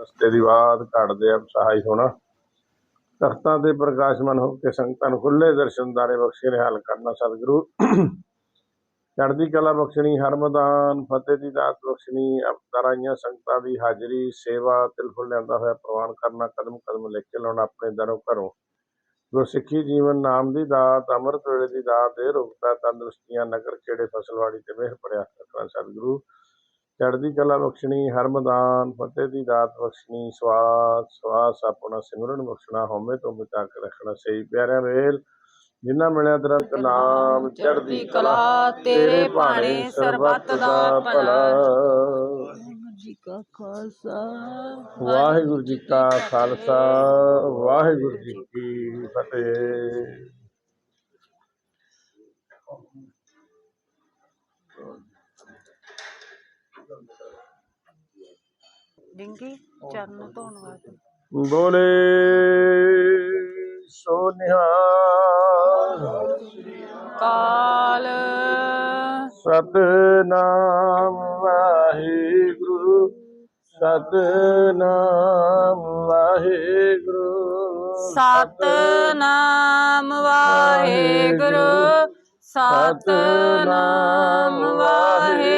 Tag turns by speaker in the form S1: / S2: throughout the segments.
S1: ਰਸਤੇ ਦੀ ਬਾਤ ਘੜਦੇ ਅਬ ਸਹਾਈ ਹੋਣਾ। ਤਖਤਾਂ ਤੇ ਪ੍ਰਕਾਸ਼ਮਨ ਹੋ ਕੇ ਸੰਗਤਾਂ ਨੂੰ ਖੁੱਲੇ ਦਰਸ਼ਨਦਾਰੇ ਬਖਸ਼ੇ ਨਿਹਾਲ ਕਰਨਾ ਸਤਿਗੁਰੂ। ਚੜ੍ਹਦੀ ਕਲਾ ਬਖਸ਼ਣੀ, ਹਰਮਦਾਨ, ਫਤਿਹ ਦੀ ਦਾਤ ਬਖਸ਼ਣੀ ਅਵਤਾਰਾਈਆਂ ਸੰਗਤਾਂ ਦੀ ਹਾਜ਼ਰੀ, ਸੇਵਾ, ਤਿਲ ਫੁੱਲ ਲਿਆਂਦਾ ਹੋਇਆ, ਪ੍ਰਵਾਨ ਕਰਨਾ ਕਦਮ ਕਦਮ ਲਿਖ ਕੇ ਲਾਉਣਾ ਆਪਣੇ ਦਰੋਂ ਘਰੋਂ। ਗੁਰਸਿੱਖੀ ਜੀਵਨ ਨਾਮ ਦੀ ਦਾਤ, ਅੰਮ੍ਰਿਤ ਵੇਲੇ ਦੀ ਦਾਤ, ਇਹ ਰੁਕਤਾ ਤੰਦਰੁਸਤੀਆਂ, ਨਗਰ ਖੇੜੇ ਫਸਲਵਾੜੀ ਤੇ ਮਿਹਰ ਭਰਿਆ ਕਰਨਾ ਸਤਿਗੁਰੂ। ਚੜ੍ਹਦੀ ਕਲਾ ਬਖਸ਼ਣੀ ਹਰਮਦਾਨ ਫਤਿਹ ਦੀ ਦਾਤ ਬਖਸ਼ਣੀ ਸਵਾਸ ਸਵਾਸ ਆਪਣਾ ਸਿਮਰਨ ਬਖਸ਼ਣਾ ਹਉਮੈ ਤੋਂ ਬਚਾ ਕੇ ਰੱਖਣਾ ਸਹੀ ਪਿਆਰਿਆਂ ਵੇਲ ਜਿਨ੍ਹਾਂ ਮਿਲਿਆ ਤੇਰਾ ਨਾਮ ਚੜ੍ਹਦੀ ਕਲਾ ਤੇਰੇ ਭਾਣੇ ਸਰਬੱਤ ਦਾ ਭਲਾ।
S2: ਵਾਹਿਗੁਰੂ ਜੀ ਕਾ ਖਾਲਸਾ
S1: ਵਾਹਿਗੁਰੂ ਜੀ ਕਾ ਖਾਲਸਾ ਵਾਹਿਗੁਰੂ ਜੀ ਕੀ ਫਤਿਹ।
S2: ਡਿੰਗੀ ਚਰਨ ਧੋਣ ਵਾਸਤੇ।
S1: ਬੋਲੇ ਸੋ ਨਿਹਾਲ
S2: ਕਾਲ।
S1: ਸਤਨਾਮ ਵਾਹਿਗੁਰੂ ਸਤਨਾਮ ਵਾਹਿਗੁਰੂ
S2: ਸਤਨਾਮ ਵਾਹਿਗੁਰੂ ਸਤਨਾਮ ਵਾਹਿਗੁਰੂ।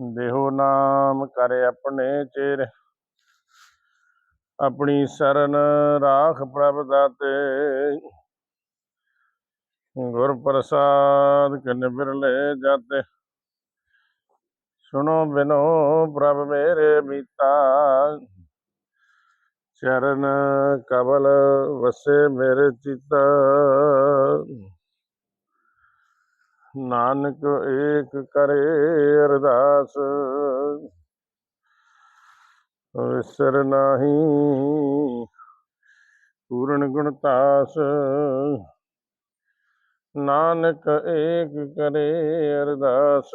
S1: ਦੇਹੋ ਨਾਮ ਕਰੇ ਆਪਣੇ ਚਿਰ, ਆਪਣੀ ਸਰਨ ਰਾਖ ਪ੍ਰਭ ਦਾਤੇ। ਗੁਰ ਪ੍ਰਸਾਦ ਕਿਨ ਬਿਰਲੇ ਜਾਤੇ, ਸੁਣੋ ਬਿਨੋ ਪ੍ਰਭ ਮੇਰੇ ਮੀਤਾ। ਚਰਨ ਕਬਲ ਵਸੇ ਮੇਰੇ ਚਿੱਤ। ਨਾਨਕ ਏਕ ਕਰੇ ਅਰਦਾਸ। ਵਿਸਰ ਨਾਹੀ ਪੂਰਨ ਗੁਣਤਾਸ ਨਾਨਕ ਏਕ ਕਰੇ ਅਰਦਾਸ।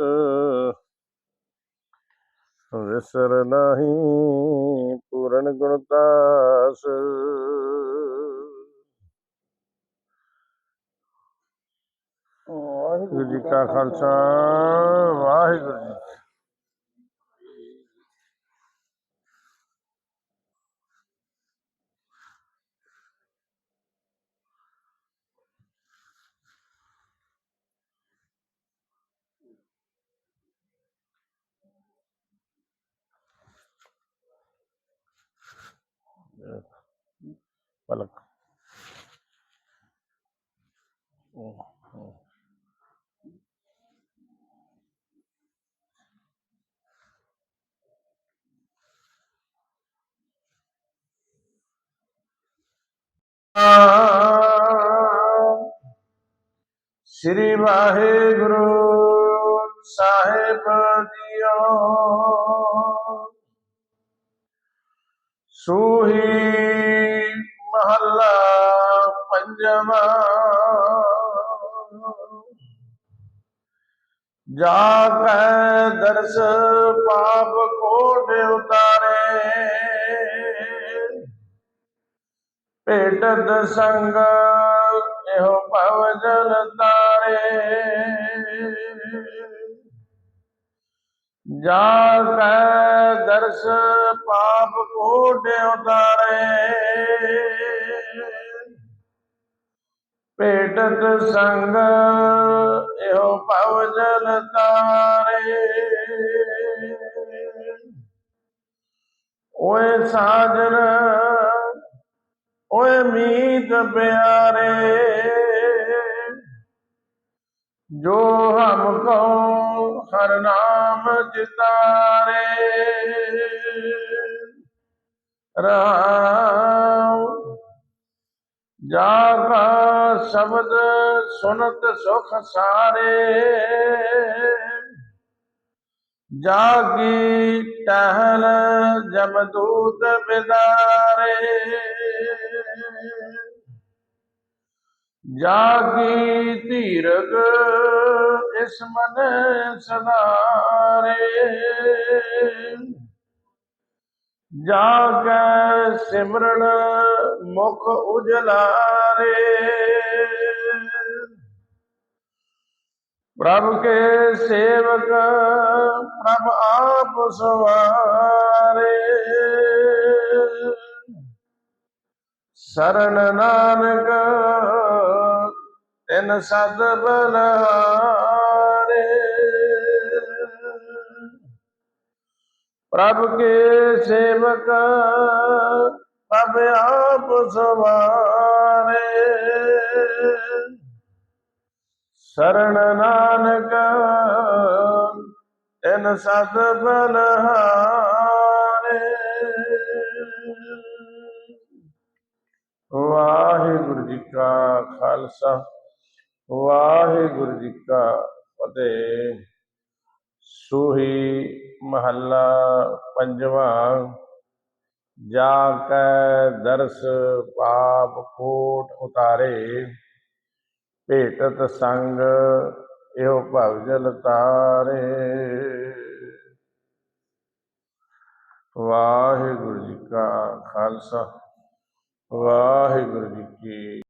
S1: ਵਿਸਰ ਨਾਹੀ ਪੂਰਨ ਗੁਣਤਾਸ ਵਾਹਿਗੁਰੂ ਜੀ ਕਾ ਖਾਲਸਾ ਵਾਹਿਗੁਰੂ ਜੀ ਪਲਕ ਉਹ ਸ੍ਰੀ ਵਾਹਿਗੁਰੂ ਸਾਹਿਬ ਜੀਓ। ਸੂਹੀ ਮਹੱਲਾ ਪੰਜਵਾਂ। ਜਾ ਕੈ ਦਰਸ ਪਾਪ ਕੋਟ ਉਤਾਰੇ। ਭੇਟਤ ਸੰਗ ਇਹੋ ਭਵ ਜਲ ਤਾਰੇ। ਜਾ ਕੈ ਦਰਸ ਪਾਪ ਕੋਟ ਉਤਾਰੇ। ਭੇਟਤ ਸੰਗ ਇਹੋ ਭਵ ਜਲ ਤਾਰੇ। ਓਏ ਸਾਜਨ ਓਏ ਮੀਤ ਪਿਆਰੇ, ਜੋ ਹਮਕੋ ਹਰ ਨਾਮ ਜਿਤਾਰੇ। ਰਾਮ ਜਾ ਕਾ ਸ਼ਬਦ ਸੁਨਤ ਸੁਖ ਸਾਰੇ। ਜਾਗੀ ਟਹਿਲ ਜਮਦੂਤ ਬਿਦਾਰੇ। ਜਾਗੀ ਧੀਰਗ ਇਸ ਮਨ ਸਦਾਰੇ ਜਾਗੈ ਸਿਮਰਨ ਮੁਖ ਉਜਲਾਰੇ। ਪ੍ਰਭ ਕੇ ਸੇਵਕ ਪ੍ਰਭ ਆਪ ਸਵਾਰੇ। ਸਰਨ ਨਾਨਕ, ਤਿਨ ਸਦ ਬਲਹਾਰੇ ਪ੍ਰਭ ਕੇ ਸੇਵਕ, ਪ੍ਰਭ ਆਪ ਸਵਾਰੇ। ਸਰਨ ਨਾਨਕ, ਤਿਨ ਸਦ ਬਲਹਾਰੇ ਵਾਹਿਗੁਰੂ ਜੀ ਕਾ ਖਾਲਸਾ, ਵਾਹਿਗੁਰੂ ਜੀ ਕਾ ਫਤਿਹ। ਸੂਹੀ ਮਹੱਲਾ ਪੰਜਵਾਂ ਜਾ ਕੈ ਦਰਸ ਪਾਪ ਕੋਟ ਉਤਾਰੇ। ਭੇਟਤ ਸੰਗ ਇਹੋ ਭਵ ਜਲ ਤਾਰੇ। ਵਾਹਿਗੁਰੂ ਜੀ ਕਾ ਖਾਲਸਾ। ਵਾਹਿਗੁਰੂ ਜੀ ਕੀ